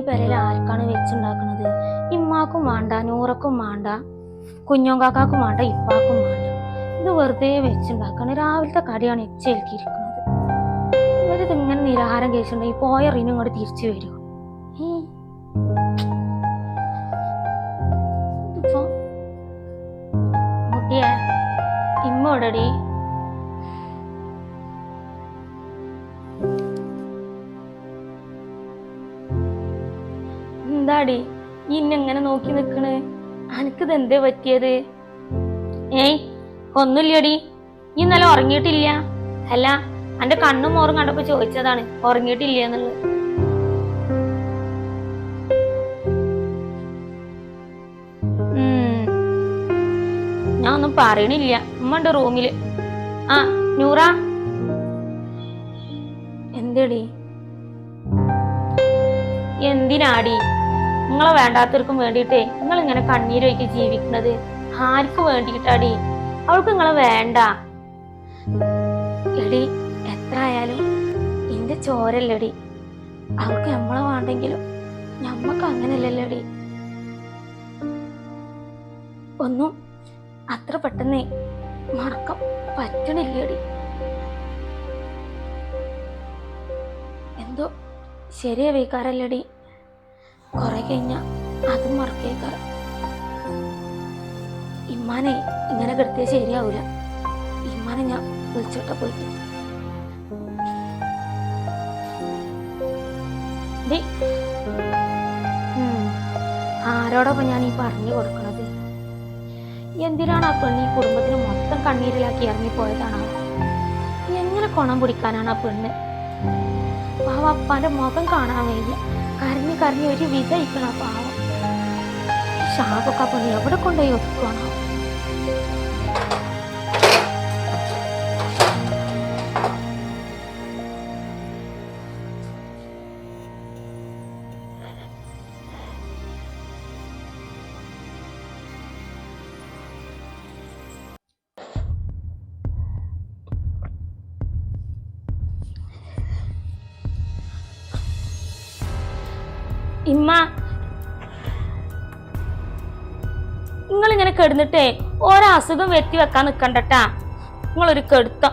പെരയിൽ ആർക്കാണ് വെച്ചുണ്ടാക്കണത്? ഇമ്മാക്കും വേണ്ട നൂറക്കും വേണ്ട കുഞ്ഞോങ്കാക്കും വേണ്ട ഇപ്പാക്കും വേണ്ട. ഇത് വെറുതെ വെച്ചുണ്ടാക്കാണ്. രാവിലത്തെ കടിയാണ് എച്ചേൽക്കിയിരിക്കുന്നത്. ഇവരിത് ഇങ്ങനെ നിരാഹാരം കഴിച്ചിട്ടുണ്ടെങ്കിൽ പോയ റീനും ഇങ്ങോട്ട് തിരിച്ചു വരുമോ എന്താടി? ഈ ഇന്നെങ്ങനെ നോക്കി നിക്കണ്? അനക്കിത് എന്തേ പറ്റിയത്? ഏയ് ഒന്നുമില്ലടി. നീ ഇന്നലെ ഉറങ്ങിയിട്ടില്ല? അല്ല അന്റെ കണ്ണും മോറും കണ്ടപ്പോ ചോദിച്ചതാണ് ഉറങ്ങിയിട്ടില്ല എന്നുള്ളത്. ഞാൻ ഒന്നും പറയണില്ല. ഉമ്മ ഉണ്ട് റൂമിൽ. ആ നൂറ. എന്തടി? എന്തിനാടി? നിങ്ങളെ വേണ്ടാത്തവർക്കും വേണ്ടിയിട്ടേ നിങ്ങൾ ഇങ്ങനെ കണ്ണീരൊക്കെ ജീവിക്കുന്നത്. ആർക്ക് വേണ്ടിയിട്ടാടി? അവൾക്ക് നിങ്ങളെ വേണ്ട. എടി എത്ര ആയാലും എന്റെ ചോരല്ലടി. അവൾക്ക് നമ്മളെ വേണ്ടെങ്കിലും ഞമ്മക്ക് അങ്ങനെയല്ലല്ലോടി. ഒന്നും അത്ര പെട്ടെന്ന് മറക്കം പറ്റണില്ലടി. എന്തോ ശരിയാ വീക്കാറല്ലടി കുറെ കഴിഞ്ഞ അതും മറക്കേക്കാറ് ഇമ്മാനെ ഇങ്ങനെ കിടത്തിയ ശരിയാവൂല. ഇമ്മാനെ ഞാൻ വിളിച്ചോട്ട പോയിട്ട്. ആരോടൊപ്പം ഞാൻ ഈ പറഞ്ഞു കൊടുക്കണത്? എന്തിനാണ് ആ പെണ്ണ് ഈ കുടുംബത്തിന് മൊത്തം കണ്ണീരിലാക്കി ഇറങ്ങിപ്പോയതാണോ? എങ്ങനെ കൊണം പിടിക്കാനാണ് ആ പെണ്ണ്? പാവ അപ്പാന്റെ മുഖം കാണാൻ വയ്യ. കരഞ്ഞ് കരഞ്ഞ് ഒരു വിധയിക്കണ പാവം. ശാപൊക്കെ പെണ്ണ് എവിടെ കൊണ്ടുപോയി ഒതുക്കുവാണോ? കിടന്നിട്ടേ ഓരോ അസുഖം വെത്തി വെക്കാൻ നിക്കണ്ടട്ടാ. നിങ്ങളൊരു കെടുത്തോ.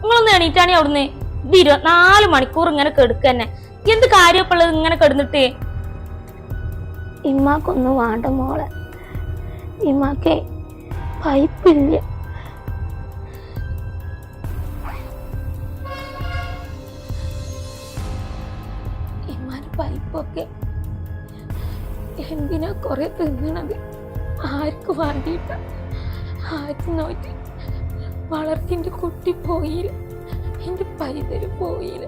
നിങ്ങളൊന്ന് എണീറ്റാണെ അവിടുന്ന്. ഇത് ഇരുപത്തിനാല് മണിക്കൂർ ഇങ്ങനെ കെടുക്ക തന്നെ. എന്ത് കാര്യപ്പുള്ളത് ഇങ്ങനെ കിടന്നിട്ട്? ഇമ്മാക്കൊന്നും വേണ്ട മോളെ. ഇമ്മാക്കേ പൈപ്പില്ല. ഇമ്മാന് പൈപ്പൊക്കെ എന്തിനാ കൊറേ തിന്നണത്? ആർക്ക് വേണ്ടിയിട്ട്? ആർക്ക് നോക്കി? വളർത്തിന്റെ കുട്ടി പോയില്ല. എന്റെ പൈതര് പോയില്ല.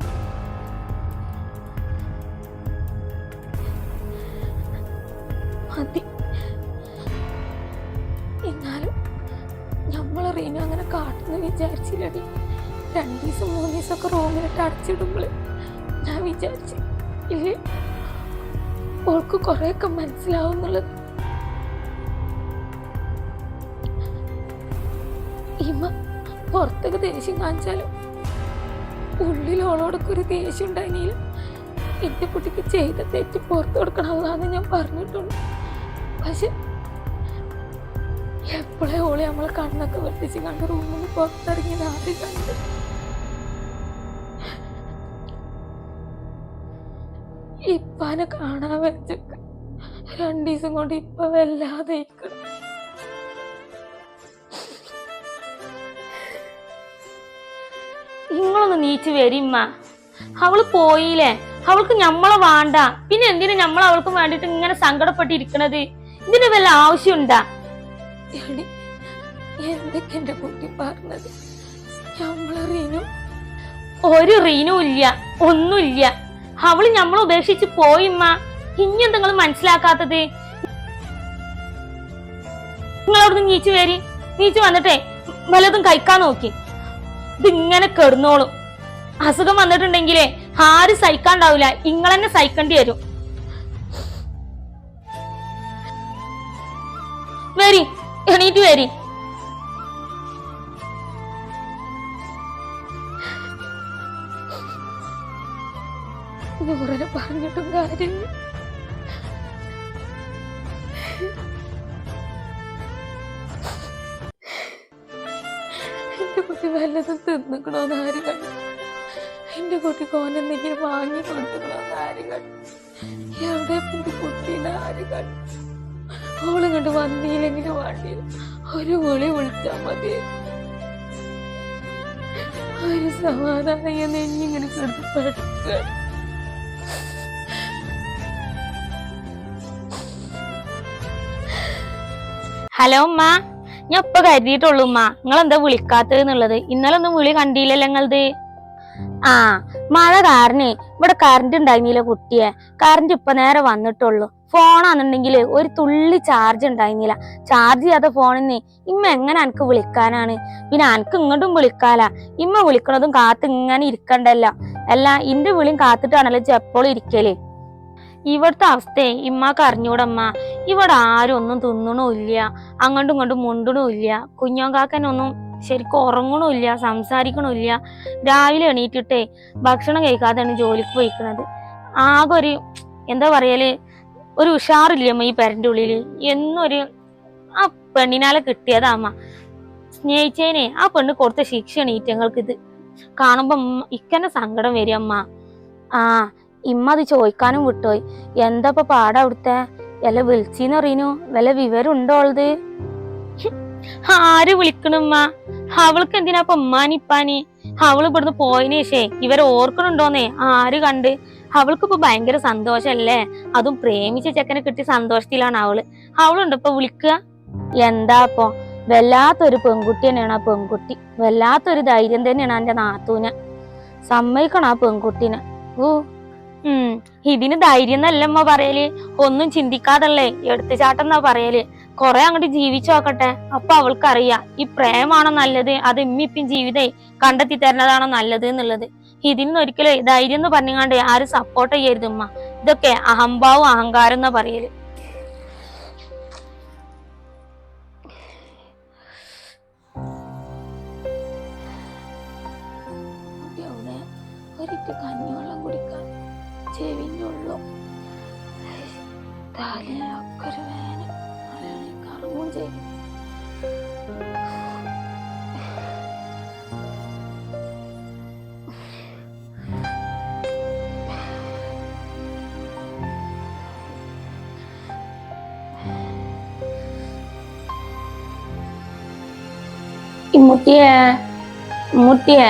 മതി. എന്നാലും നമ്മൾ റീന അങ്ങനെ കാട്ടുന്ന വിചാരിച്ചില്ലടി. രണ്ടു ദിവസം മൂന്ന് ദിവസമൊക്കെ റൂമിലിട്ട് അടച്ചിടുമ്പോൾ ഞാൻ വിചാരിച്ചു ഇല്ലേ? ഓൾക്ക് കുറെയൊക്കെ മനസ്സിലാവും എന്നുള്ളത് ഇമ്മ പുറത്തൊക്കെ ദേഷ്യം കാണിച്ചാലും ഉള്ളിൽ ഓളോടൊക്കെ ഒരു ദേഷ്യം ഉണ്ടായില്ല എന്റെ കുട്ടിക്ക് ചെയ്ത തെറ്റ് പുറത്തു കൊടുക്കണമെന്നാണ് ഞാൻ പറഞ്ഞിട്ടുണ്ട്. പക്ഷെ എപ്പോഴേ ഓളെ നമ്മളെ കണ്ണൊക്കെ വെട്ടിച്ച് കണ്ട് റൂമിൽ പുറത്തിറങ്ങിയത് ആദ്യം കണ്ട്. ഇപ്പാനെ കാണാൻ വെച്ചൊക്കെ. രണ്ടു ദിവസം കൊണ്ട് ഇപ്പൊ വല്ലാതെ ഇരിക്കണം. നിങ്ങളൊന്ന് നീച്ച് വരിമ്മ അവൾ പോയില്ലേ? അവൾക്ക് ഞമ്മളെ വേണ്ട. പിന്നെ എന്തിനാ ഞമ്മൾ അവൾക്ക് വേണ്ടിട്ട് ഇങ്ങനെ സങ്കടപ്പെട്ടിരിക്കണത്? ഇതിന് വല്ല ആവശ്യമുണ്ടാ? എന്തൊക്കെ എന്റെ കുട്ടി പറഞ്ഞത്? ഞമ്മളെ റീനു ഒരു റീനും ഇല്ല ഒന്നുമില്ല. അവൾ ഞമ്മളെ ഉപേക്ഷിച്ച് പോയിമ്മ ഇനി മനസ്സിലാക്കാത്തത്? നിങ്ങളോട് നീച്ചു വരി. നീച്ചു വന്നിട്ടേ വല്ലതും കഴിക്കാൻ നോക്കി. ഇതിങ്ങനെ കെടുന്നോളും. അസുഖം വന്നിട്ടുണ്ടെങ്കിലേ ആരും സഹിക്കാണ്ടാവില്ല ഇങ്ങളെന്നെ സഹിക്കേണ്ടി വരും. വരി എണീറ്റ് വരി. പറഞ്ഞിട്ടും കാര്യമില്ല. വല്ലതും തിന്നിക്കണോന്ന് ആര് എന്റെ കുട്ടി കോനെന്തെങ്കിലും വാങ്ങി കൊടുക്കണോന്ന് ആര് കണ്ടു? എവിടെ വന്നില്ലെങ്കിലും വേണ്ടി. ഒരു വിളി വിളിച്ചാ മതി. ഒരു സമാധാനം ഹലോ ഉമ്മ. ഞാൻ ഇപ്പൊ കരുതിയിട്ടുള്ളൂ ഉമ്മ. നിങ്ങൾ എന്താ വിളിക്കാത്തത് എന്നുള്ളത്? ഇന്നലെ ഒന്നും വിളി കണ്ടില്ലല്ലോ നിങ്ങളത്. ആ മഴ കാരണേ. ഇവിടെ കറണ്ട് ഉണ്ടായിരുന്നില്ല കുട്ടിയെ. കറണ്ട് ഇപ്പൊ നേരെ വന്നിട്ടുള്ളു. ഫോണാന്നുണ്ടെങ്കിൽ ഒരു തുള്ളി ചാർജ് ഉണ്ടായിരുന്നില്ല. ചാർജ് ചെയ്യാത്ത ഫോണിന്ന് ഇമ്മ എങ്ങനെ എനിക്ക് വിളിക്കാനാണ്? പിന്നെ എനിക്ക് ഇങ്ങോട്ടും വിളിക്കാലാ. ഇമ്മ വിളിക്കണതും കാത്ത് ഇങ്ങനെ ഇരിക്കണ്ടല്ലോ. അല്ല ഇന്റെ വിളിയും കാത്തിട്ടാണല്ലോ ചെപ്പോളും ഇരിക്കൽ. ഇവിടുത്തെ അവസ്ഥയെ ഇമ്മക്ക് അറിഞ്ഞൂടമ്മ. ഇവിടെ ആരും ഒന്നും തിന്നണമില്ല അങ്ങോട്ടും ഇങ്ങോട്ടും മുണ്ടണമില്ല. കുഞ്ഞോങ്കാക്കനൊന്നും ശരിക്കും ഉറങ്ങണമില്ല സംസാരിക്കണമില്ല. രാവിലെ എണീറ്റിട്ടേ ഭക്ഷണം കഴിക്കാതെയാണ് ജോലിക്ക് പോയിക്കുന്നത് ആകെ ഒരു എന്താ പറയൽ ഒരു ഉഷാറില്ലമ്മ ഈ പെരന്റെ ഉള്ളിൽ? എന്നൊരു ആ പെണ്ണിനാലെ കിട്ടിയതാമ്മ. സ്നേഹിച്ചേനെ ആ പെണ്ണ് കൊടുത്ത ശിക്ഷ ഈറ്റങ്ങൾക്ക് ഇത് കാണുമ്പോ ഇക്കന്നെ സങ്കടം വരും അമ്മ. ആ ഇമ്മ അത് ചോദിക്കാനും വിട്ടുപോയി എന്താ ഇപ്പൊ പാടാ അവിടുത്തെ? വല്ല വിളിച്ചീന്ന് അറിയുന്നു വല്ല വിവരം ഉണ്ടോ അവളത് ആര് വിളിക്കണമ്മ അവൾക്ക് എന്തിനാ ഉമ്മാനിപ്പാനി അവൾ ഇവിടുന്ന് പോയതിനു ശേ ഇവരെ ഓർക്കണുണ്ടോന്നേ? ആര് കണ്ട്? അവൾക്ക് ഇപ്പൊ ഭയങ്കര സന്തോഷല്ലേ? അതും പ്രേമിച്ച ചെക്കനെ കിട്ടിയ സന്തോഷത്തിലാണ് അവൾ. അവളുണ്ട് ഇപ്പൊ വിളിക്കുക എന്താ ഇപ്പൊ വല്ലാത്തൊരു പെൺകുട്ടി തന്നെയാണ് ആ പെൺകുട്ടി. വല്ലാത്തൊരു ധൈര്യം തന്നെയാണ് എന്റെ നാത്തൂന്. സമ്മതിക്കണം ആ പെൺകുട്ടീനെ. ഓ ഇതിന് ധൈര്യം എന്നല്ലമ്മ പറയൽ. ഒന്നും ചിന്തിക്കാതല്ലേ? എടുത്തുചാട്ടം എന്നാ പറയൽ. കൊറേ അങ്ങോട്ട് ജീവിച്ചു നോക്കട്ടെ. അപ്പൊ അവൾക്കറിയാം ഈ പ്രേമാണോ നല്ലത്? അത് ഇമ്മിപ്പം ജീവിതേ കണ്ടെത്തി തരുന്നതാണോ നല്ലത് എന്നുള്ളത്. ഇതിന് ഒരിക്കലും ധൈര്യം എന്ന് പറഞ്ഞുകൊണ്ട് ആരും സപ്പോർട്ട് ചെയ്യരുത് ഉമ്മ. ഇതൊക്കെ അഹംഭാവും അഹങ്കാരം എന്നാ പറയൽ. തലയൊക്കെ ഒരു വേന. കറങ്ങും ചെയ്യും ഇമ്മുട്ടിയെ ഇമ്മുട്ടിയെ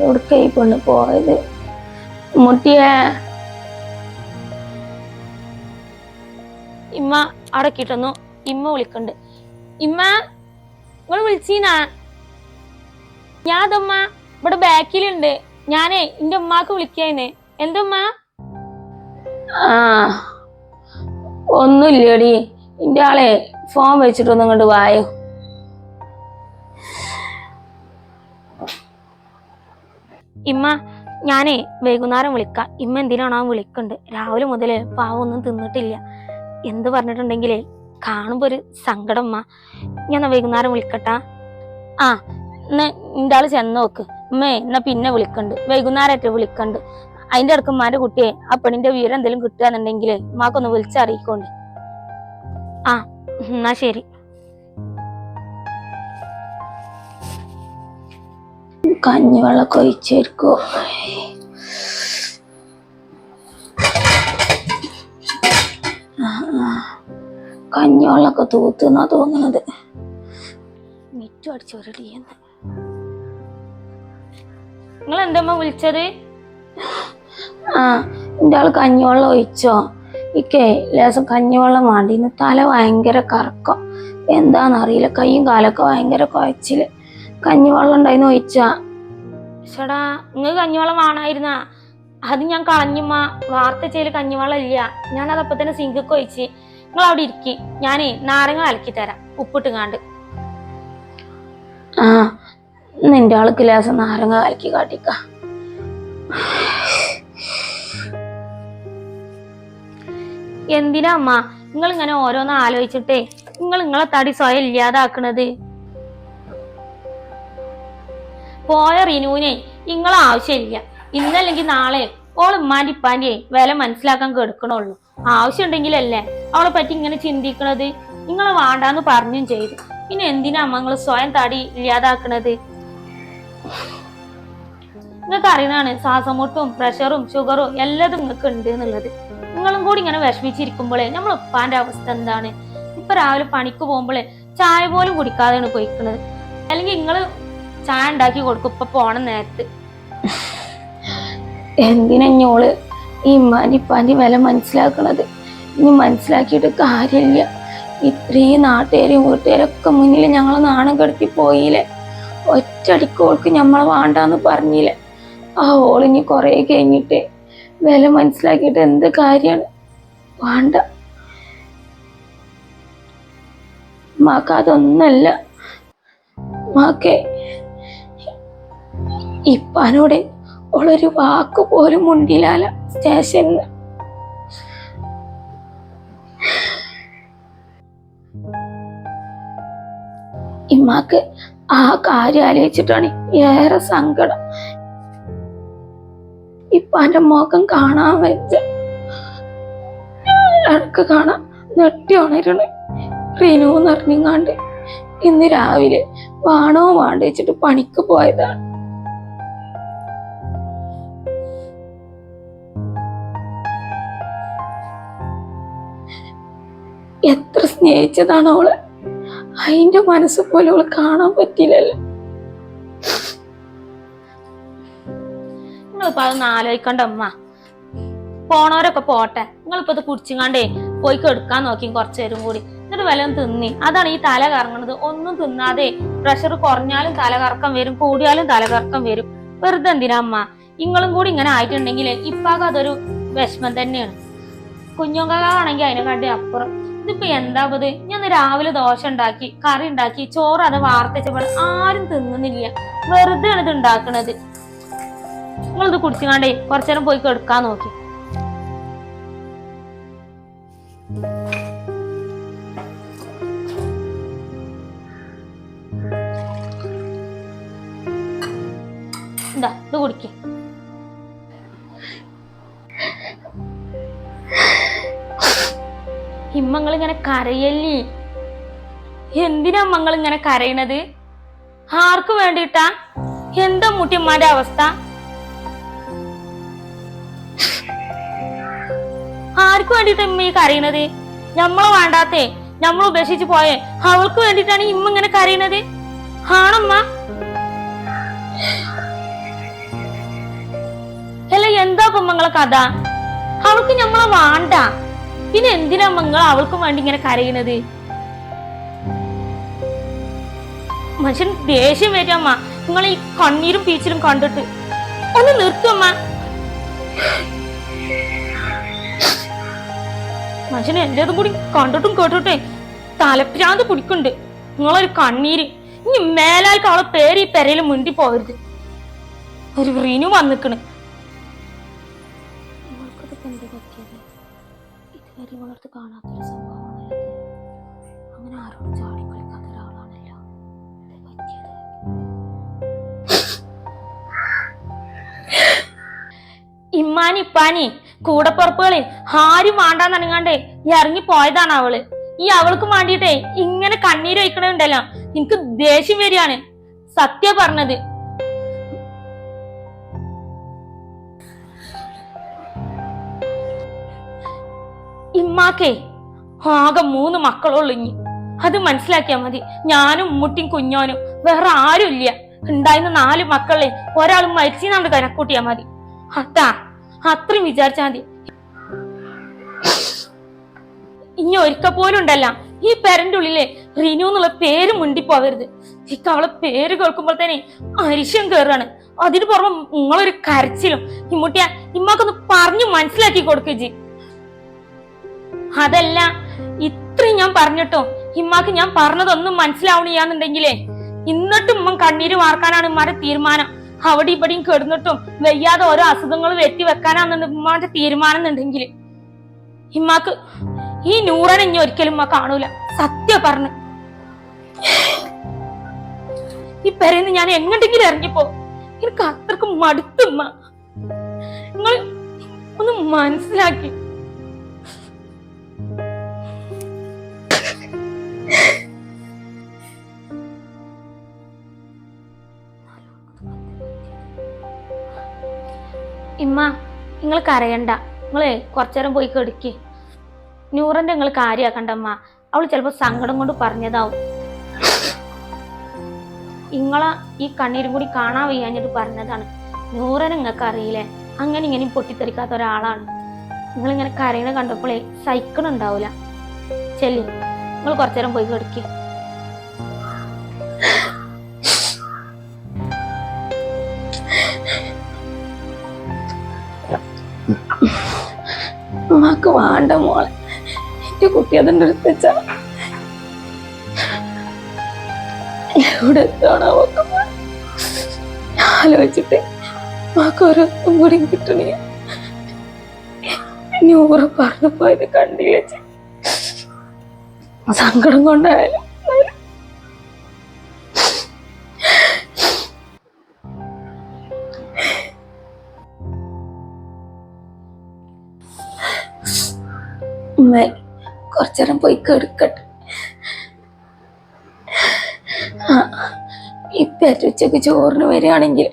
എവിടേക്കാ ഈ പെണ്ണ് പോയത്? മുട്ടിയെ അടക്കിട്ടൊന്നു ഇമ്മ വിളിക്കണ്ട്. ഇമ്മ നിങ്ങൾ വിളിച്ചീനാ? ഞാതമ്മ ഇവിടെ ബാക്കിലുണ്ട്. ഞാനേ എന്റെ ഉമ്മാക്ക് വിളിക്കായിരുന്നേ എന്തുമ്മ ആ ഒന്നുമില്ലടി. എന്റെ ആളെ ഫോൺ വെച്ചിട്ടൊന്നും ഇങ്ങോട്ട് വായോ. ഇമ്മ ഞാനേ വൈകുന്നേരം വിളിക്കാം. ഇമ്മ എന്തിനാണോ വിളിക്കണ്ട്. രാവിലെ മുതൽ പാവൊന്നും തിന്നിട്ടില്ല. എന്ത് പറഞ്ഞിട്ടുണ്ടെങ്കിലേ കാണുമ്പോ ഒരു സങ്കടം അമ്മ ഞാൻ വൈകുന്നേരം വിളിക്കട്ടാ? ആ എന്നാ ഇന്റെ ആൾ ചെന്ന് നോക്ക്. ഉമ്മേ എന്നാ പിന്നെ വിളിക്കണ്ട്. വൈകുന്നേരമായിട്ട് വിളിക്കണ്ട്. അതിന്റെ ഇടയ്ക്ക് ഉമ്മാന്റെ കുട്ടിയെ ആ പെണ്ണിന്റെ വിവരം എന്തെങ്കിലും കിട്ടുകയെന്നുണ്ടെങ്കിൽ ഉമ്മാക്കൊന്ന് വിളിച്ചറിയിക്കോണ്ട്. ആ എന്നാ ശരി. കഞ്ഞിവെള്ളമൊക്കെ ഒഴിച്ചേർക്കോ കഞ്ഞിവെള്ളമൊക്കെ തൂത്തുന്നാ തോന്നുന്നത് മിറ്റു അടിച്ചൊരടിയെന്ന് നിങ്ങൾ എന്തമ്മ വിളിച്ചത്? ആ എന്റെ ആൾ കഞ്ഞിവെള്ളം ഒഴിച്ചോ? ഇക്കേ ലേസം കഞ്ഞിവെള്ളം വേണ്ടിന്ന് തല ഭയങ്കര കറക്കം. എന്താണെന്നറിയില്ല കൈയും കാലൊക്കെ ഭയങ്കര കുഴച്ചിൽ. കഞ്ഞിവെള്ളം ഉണ്ടായിരുന്നു ഒഴിച്ചാ. ചേടാ നിങ്ങൾ കഞ്ഞിവെള്ളം വേണമായിരുന്നാ അത് ഞാൻ കളഞ്ഞുമ്മ വാർത്ത ചെയ്യൽ കഞ്ഞിവെള്ളം ഇല്ല ഞാൻ അതപ്പം തന്നെ സിങ്കൊക്കെ ഒഴിച്ച് നിങ്ങൾ അവിടെ ഇരിക്കി. ഞാനേ നാരങ്ങ കലക്കി തരാം ഉപ്പിട്ടുങ്ങാണ്ട്. ആ നിന്റെ ആൾക്ക് ഗ്ലാസ് നാരങ്ങ കലക്കി കാട്ടിക്ക. എന്തിനാ അമ്മ? നിങ്ങൾ ഇങ്ങനെ ഓരോന്ന് ആലോചിച്ചിട്ടേ നിങ്ങൾ നിങ്ങളെ തടി സ്വയം ഇല്ലാതാക്കണത്. പോയ റിനുവിനെ നിങ്ങളെ ആവശ്യമില്ല. ഇന്നല്ലെങ്കിൽ നാളെ ഓൾ ഉമ്മാന്റെ ഇപ്പാന്റെ വില മനസ്സിലാക്കാൻ കെടുക്കണുള്ളൂ. ആവശ്യമുണ്ടെങ്കിലല്ലേ അവളെ പറ്റി ഇങ്ങനെ ചിന്തിക്കണത്? നിങ്ങൾ വേണ്ടാന്ന് പറഞ്ഞും ചെയ്തു. പിന്നെ എന്തിനാ അമ്മ നിങ്ങൾ സ്വയം തടി ഇല്ലാതാക്കണത്? നിങ്ങൾക്ക് അറിയുന്നതാണ് ശ്വാസമുട്ടും പ്രഷറും ഷുഗറും എല്ലാതും നിങ്ങൾക്ക് ഉണ്ട് എന്നുള്ളത്. നിങ്ങളും കൂടി ഇങ്ങനെ വിഷമിച്ചിരിക്കുമ്പോഴേ നമ്മൾ ഉപ്പാന്റെ അവസ്ഥ എന്താണ്? ഇപ്പൊ രാവിലെ പണിക്ക് പോകുമ്പോഴേ ചായ പോലും കുടിക്കാതെയാണ് പോയിക്കുന്നത് അല്ലെങ്കിൽ നിങ്ങൾ ചായ ഉണ്ടാക്കി കൊടുക്കും ഇപ്പൊ പോണ നേരത്ത്. എന്തിനഞ്ഞോൾ ഈ ഇമ്മാന്റെ വില മനസ്സിലാക്കണത്? ഇനി മനസ്സിലാക്കിയിട്ട് കാര്യമില്ല. ഇത്രയും നാട്ടുകാരും വീട്ടുകാരൊക്കെ മുന്നിൽ ഞങ്ങളെ നാണം കെടുത്തി പോയില്ലേ? ഒറ്റടിക്കോൾക്ക് ഞമ്മളെ വേണ്ടാന്ന് പറഞ്ഞില്ലേ. ആ ഓളിനി കുറേ കഴിഞ്ഞിട്ട് വില മനസ്സിലാക്കിയിട്ട് എന്ത് കാര്യമാണ്? വേണ്ട. മാക്ക് അതൊന്നല്ല. മാക്കേ ഇപ്പാനോട് ഓളൊരു വാക്ക് പോലും മുണ്ടിലാല സ്റ്റേഷനിൽ ഇമ്മാക്ക് ആ കാര്യം ആലോചിച്ചിട്ടാണ് ഏറെ സങ്കടം. ഇപ്പൊ എന്റെ മുഖം കാണാൻ വെച്ച ഇടയ്ക്ക് കാണാൻ നെട്ടി ഉണരണ്. റിനു എന്നറിഞ്ഞാണ്ട് ഇന്ന് രാവിലെ വാണോ വാണ്ടിച്ചിട്ട് പണിക്ക് പോയതാണ്. എത്ര സ്നേഹിച്ചതാണ് അവൾ? അതിന്റെ മനസ്സ് പോലെ അവൾ കാണാൻ പറ്റില്ലല്ലോ നിങ്ങളിപ്പോ പോണവരൊക്കെ പോട്ടെ. നിങ്ങളിപ്പോ ഇത് കുടിച്ചിങ്ങാണ്ടേ പോയി കെടുക്കാൻ നോക്കി കുറച്ചു നേരം കൂടി. എന്നിട്ട് വല്ലതും തിന്നി. അതാണ് ഈ തല കറങ്ങണത്. ഒന്നും തിന്നാതെ പ്രഷർ കുറഞ്ഞാലും തല കറക്കം വരും. കൂടിയാലും തല കറക്കം വരും. വെറുതെ എന്തിനാ അമ്മ ഇങ്ങളും കൂടി ഇങ്ങനെ ആയിട്ടുണ്ടെങ്കിൽ ഇപ്പാകും അതൊരു വിഷമം തന്നെയാണ്. കുഞ്ഞുങ്ങളാണെങ്കിൽ അതിനെ കണ്ടി അപ്പുറം. ഇതിപ്പോ എന്താ ഇത് ഞാൻ രാവിലെ ദോശ ഉണ്ടാക്കി കറി ഉണ്ടാക്കി ചോറ് അത് വാർത്തച്ചപ്പോൾ ആരും തിന്നുന്നില്ല. വെറുതെ ആണ് ഇത് ഉണ്ടാക്കണത്. നിങ്ങളിത് കുടിച്ചുകാണ്ടേ കുറച്ചേരം പോയി കെടുക്കാൻ നോക്കി. എന്താ ഇത് കുടിക്കേ. ഇമ്മങ്ങൾ ഇങ്ങനെ കരയല്ലേ? എന്തിനാ മങ്ങൾ ഇങ്ങനെ കരയണത്? ആർക്ക് വേണ്ടിട്ടാ എന്താ മുട്ടിയമ്മാന്റെ അവസ്ഥ? ആർക്ക് വേണ്ടിട്ടാ ഇമ്മ ഈ കരയണത്? ഞമ്മളെ വേണ്ടാത്തേ ഞമ്മൾ ഉപേക്ഷിച്ച് പോയേ അവൾക്ക് വേണ്ടിട്ടാണ് ഇമ്മ ഇങ്ങനെ കരയണത്? ആണമ്മ? അല്ല എന്താ ഇപ്പൊ മങ്ങളെ കഥ? അവൾക്ക് ഞമ്മളെ വേണ്ട. പിന്നെ എന്തിനാ മങ്ങൾ അവൾക്കും വേണ്ടി ഇങ്ങനെ കരയണത് മനുഷ്യൻ ദേഷ്യം വരമ്മ നിങ്ങൾ ഈ കണ്ണീരും പീച്ചിലും കണ്ടിട്ട്. ഒന്ന് നിർത്തുമ്മ മനുഷ്യൻ എന്റേതും കൂടി കണ്ടിട്ടും കേട്ടിട്ടേ തലപ്രാന്ത് പിടിക്കുന്നുണ്ട്. നിങ്ങളൊരു കണ്ണീര്. ഇനി മേലാൽക്ക് അവളെ പേര് ഈ പെരയിൽ മുണ്ടി പോകരുത്. ഒരു റിനു വന്നിക്കണ്. വളർത്ത് കാണാത്തൊരു സംഭവമാണല്ലോ അങ്ങനെ ആരോടും ചാടി കളിക്കാത്ത ഒരാളാണല്ലോ. പറ്റിയത്? ഇമ്മാനി ഇപ്പാനി കൂടപ്പുറപ്പുകളെ ആരും വേണ്ടാന്നനങ്ങാണ്ടേ ഇറങ്ങി പോയതാണ് അവൾ. ഈ അവൾക്ക് വേണ്ടിയിട്ടേ ഇങ്ങനെ കണ്ണീര് വയ്ക്കണുണ്ടല്ലോ എനിക്ക് ദേഷ്യം വരികയാണ്. സത്യ പറഞ്ഞത്. ഇമ്മാക്കേ ആകെ മൂന്ന് മക്കളുള്ളു ഇനി അത് മനസ്സിലാക്കിയാ മതി. ഞാനും ഉമ്മുട്ടിയും കുഞ്ഞോനും വേറെ ആരും ഇല്ല. ഉണ്ടായിരുന്ന നാല് മക്കളെ ഒരാൾ മരിച്ചിന്നാണ് കനക്കൂട്ടിയാ മതി. അതാ അത്രയും വിചാരിച്ചാ മതി. ഇനി ഒരിക്ക പോലും ഉണ്ടല്ല. ഈ പെരന്റെ ഉള്ളിലെ റിനു എന്നുള്ള പേര് മുണ്ടിപ്പോവരുത്. ഇക്ക അവളെ പേര് കേൾക്കുമ്പോൾ തന്നെ അരിശം കേറാണ് അതിന് പുറമെ നിങ്ങളൊരു കരച്ചിലും. ഇമ്മുട്ടിയ ഇമ്മക്കൊന്ന് പറഞ്ഞു മനസ്സിലാക്കി കൊടുക്കുക ജി അതല്ല ഇത്രയും ഞാൻ പറഞ്ഞിട്ടോ? ഇമ്മാക്ക് ഞാൻ പറഞ്ഞതൊന്നും മനസ്സിലാവണിയാന്നുണ്ടെങ്കിലേ ഇന്നിട്ടും ഉമ്മ കണ്ണീര് വാർക്കാനാണ് ഉമ്മാരുടെ തീരുമാനം. അവിടെ ഇവിടെയും കെടുന്നിട്ടും വയ്യാതെ ഓരോ അസുഖങ്ങൾ വെറ്റി വെക്കാനാണെന്ന് ഉമ്മാന്റെ തീരുമാനം എന്നുണ്ടെങ്കിൽ ഇമ്മാക്ക് ഈ നൂറനെ ഇനി ഒരിക്കലും ഉമ്മ കാണൂല. സത്യം പറഞ്ഞു. ഈ പെരന്ന് ഞാൻ എങ്ങോട്ടെങ്കിലും ഇറങ്ങിപ്പോ. എനിക്ക് അത്രക്കും മടുത്തുമ്മ നിങ്ങൾ ഒന്ന് മനസ്സിലാക്കി. നിങ്ങൾ കരയണ്ട. നിങ്ങളെ കുറച്ചേരം പോയി കെടുക്കി. ന്യൂറന്റെ നിങ്ങൾ കാര്യമാക്കണ്ടമ്മ അവൾ ചിലപ്പോ സങ്കടം കൊണ്ട് പറഞ്ഞതാവും. ഇങ്ങളെ ഈ കണ്ണീരും കൂടി കാണാൻ വയ്യാഞ്ഞിട്ട് പറഞ്ഞതാണ്. നൂറൻ നിങ്ങൾക്ക് അറിയില്ലേ? അങ്ങനെ ഇങ്ങനെ പൊട്ടിത്തെറിക്കാത്ത ഒരാളാണ്. നിങ്ങൾ ഇങ്ങനെ കരയണ കണ്ടപ്പോഴേ ഉണ്ടാവില്ല ചെല്ലി. നിങ്ങൾ കുറച്ചേരം പോയി കെടുക്കി. ഉമ്മാക്ക് വേണ്ട മോളെ. എന്റെ കുട്ടി അതിന്റെ അടുത്ത് വെച്ചാ എവിടെ എത്താണോ ആലോചിച്ചിട്ട് ഉമ്മാക്ക് ഓരോന്നും കൂടി കിട്ടണേ നൂറ് പറഞ്ഞു പോയത് കണ്ടില്ല സങ്കടം കൊണ്ടായാലും ഉമ്മ കുറച്ചേരം പോയി കെടുക്കട്ടെ. ഇപ്പൊ ഉച്ചയ്ക്ക് ചോറിന് വരികയാണെങ്കിൽ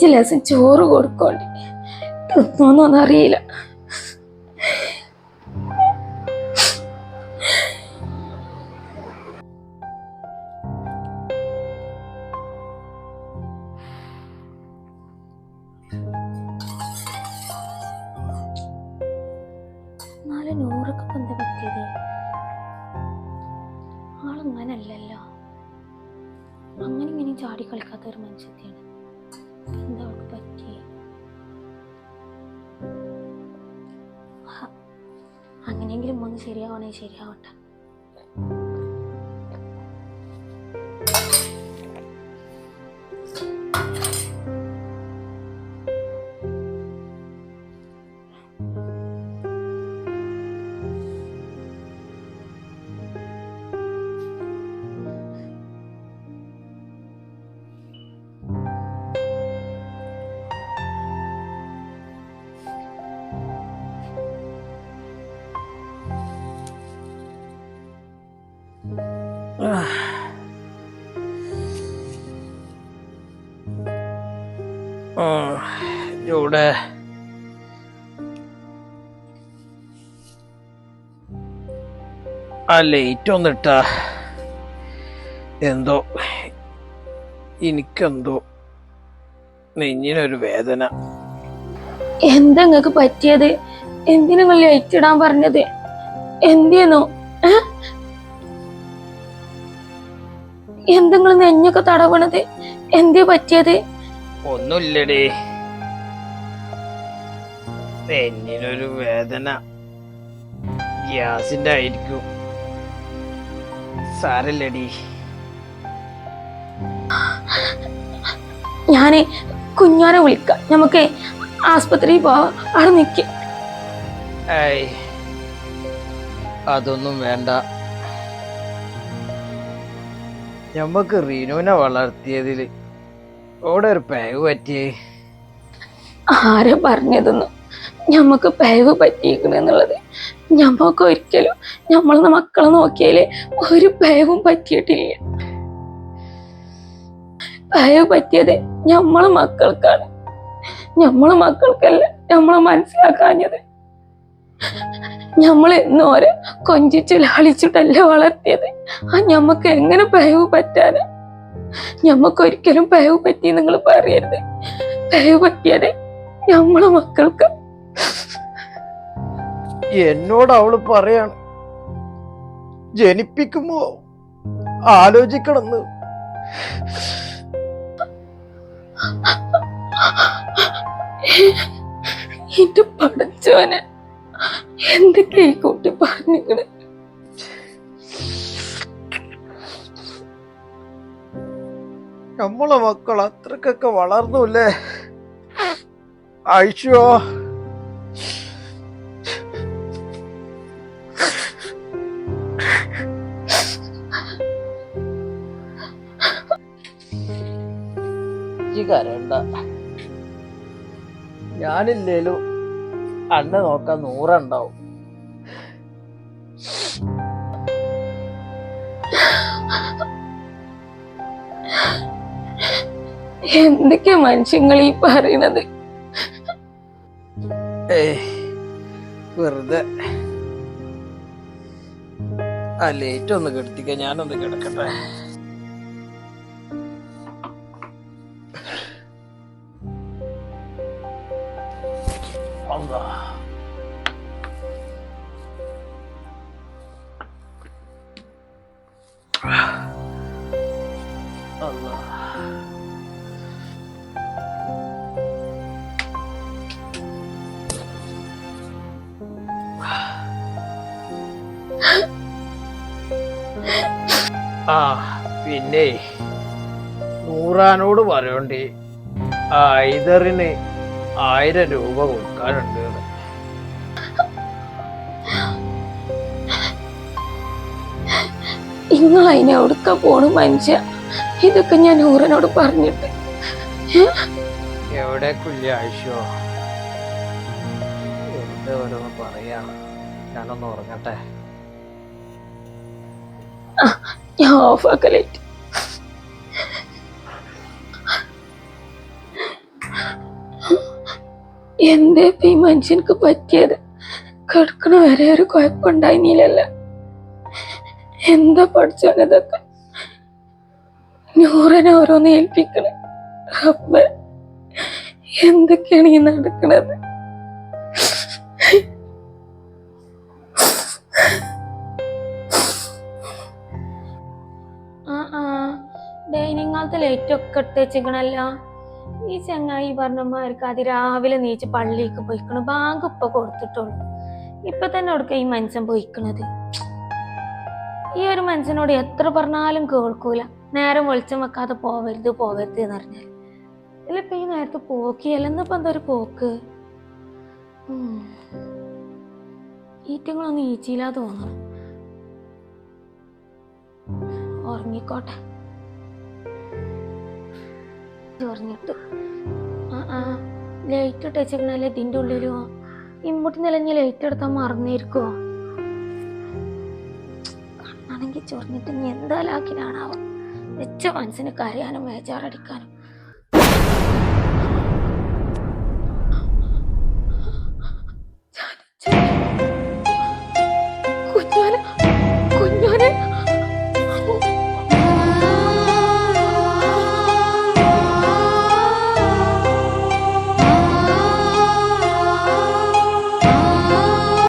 ചില ദിവസം ചോറ് കൊടുക്കണ്ടേ. തിന്നോന്നൊന്നും അറിയില്ല ഇവിടെ. ആ ലൈറ്റ് ഒന്നിട്ട എന്തോ എനിക്കെന്തോ നെഞ്ഞിനൊരു വേദന. എന്താ നിങ്ങക്ക് പറ്റിയത്? എന്തിനു നിങ്ങൾ ലൈറ്റ് ഇടാൻ പറഞ്ഞത്? എന്തിനോ? എന്തെങ്കിലും നെഞ്ഞൊക്കെ തടവണത്? എന്തേ പറ്റിയത്? ഒന്നുമില്ലടേ നെഞ്ഞിനൊരു വേദന. ഗ്യാസിന്റെ ആയിരിക്കും. സാരല്ലടി. ഞാൻ കുഞ്ഞാനെ വിളിക്കാം. നമുക്ക് ആസ്പത്രിയിൽ പോവാം. അവിടെ നിൽക്കും അതൊന്നും വേണ്ട. ഞമ്മക്ക് റീനുവിനെ വളർത്തിയതിൽ. ഓടെ ഒരു പേവ് പറ്റിയേ. ആരാ പറഞ്ഞതെന്നു? ഞമ്മക്ക് പേവ് പറ്റിയിരിക്കണെന്നുള്ളത് ഞമ്മക്ക് ഒരിക്കലും നമ്മളെ മക്കളെ നോക്കിയാലേ ഒരു പേവും പറ്റിയിട്ടില്ല. പേവ് പറ്റിയത് ഞമ്മളെ മക്കൾക്കാണ്. ഞമ്മളെ മക്കൾക്കല്ല ഞമ്മളെ മനസ്സിലാക്കാഞ്ഞത്. ഞമ്മൾ എന്നോരെ കൊഞ്ചിച്ച് ലാളിച്ചിട്ടല്ല വളർത്തിയത്. ആ ഞമ്മക്ക് എങ്ങനെ പേവ് പറ്റാനാ? ഞമ്മക്ക് ഒരിക്കലും പേവ് പറ്റി നിങ്ങൾ പറയരുത്. പേവ് പറ്റിയത് നമ്മളെ മക്കൾക്ക്. എന്നോട് അവൾ പറയാണ് ജനിപ്പിക്കുമ്പോ ആലോചിക്കണമെന്ന്. എന്റെ പഠിച്ചവനെ എന്തൊക്കെ കൂട്ടി പറഞ്ഞിട്ട് നമ്മളെ മക്കൾ അത്രക്കൊക്കെ വളർന്നൂല്ലേ? ഇജ്ജ് കരണ്ട ഞാനില്ലേലും അണ്ണ നോക്കാൻ നൂറുണ്ടാവും എന്തൊക്കെയാ മനുഷ്യങ്ങൾ ഈ പറയണത് വെറുതെ. ആ ലേറ്റ് ഒന്ന് കെടുത്തിക്ക ഞാനൊന്ന് കിടക്കട്ടെ. ആ പിന്നെ നൂറാനോട് പറയണ്ടേ ആ ഐതറിന് ആയിരം രൂപ കൊടുക്കാനുണ്ട്. നിങ്ങൾ അതിനെ എവിടുക്ക പോണു മനുഷ്യ? ഇതൊക്കെ ഞാൻ നൂറിനോട് പറഞ്ഞിട്ട്. എവിടെ ആയിഷോ? വെറുതെ ഓരോന്ന് പറയാ. ഞാനൊന്ന് ഉറങ്ങട്ടെ. ഞാൻ ഓഫാക്കലേറ്റ് എന്തേ ഈ മനുഷ്യനക്ക് പറ്റിയത്? കിടക്കണ വരെ ഒരു കുഴപ്പമുണ്ടായിരുന്നില്ലല്ലോ. എന്താ പഠിച്ചതൊക്കെ നൂറിനെ ഓരോന്ന് ഏൽപ്പിക്കണേ. റബ്ബേ എന്തൊക്കെയാണ് ഈ നടക്കണത്? ഒക്കെ ഇട്ട് വെച്ചിക്കണല്ലോ. ഈ ചങ്ങായി പറഞ്ഞമാർക്ക് അത് രാവിലെ നീച്ച് പള്ളിക്ക് പോയിക്കണു. ബാങ്ക് ഇപ്പൊ കൊടുത്തിട്ടുള്ളൂ. ഇപ്പൊ തന്നെ കൊടുക്ക ഈ മനുഷ്യൻ പോയിക്കണത്? ഈ ഒരു മനുഷ്യനോട് എത്ര പറഞ്ഞാലും കേൾക്കൂല. നേരം വെളിച്ചം വെക്കാതെ പോവരുത് പോവരുത് എന്ന് പറഞ്ഞാൽ ഇല്ലിപ്പൊ ഈ നേരത്തെ പോക്കിയല്ല. എന്നിപ്പോ എന്താ ഒരു പോക്ക്. ഈറ്റങ്ങളൊന്നും ഈച്ചിയില്ലാ തോന്നുന്നു ഉറങ്ങിക്കോട്ടെ. ചൊറിഞ്ഞിട്ട് ആ ആ ലൈറ്റ് ഇട്ട് വെച്ചേക്കണല്ലേ ഇതിന്റെ ഉള്ളിലോ? ഇങ്ങോട്ട് നിലഞ്ഞ് ലൈറ്റ് എടുത്താൽ മറന്നിരിക്കോ? കണ്ണാണെങ്കിൽ ചൊറിഞ്ഞിട്ട് ഇനി എന്തായാലും ആക്കിനാണാവോ വെച്ച മനസ്സിന് കരയാനും വേജാറടിക്കാനും.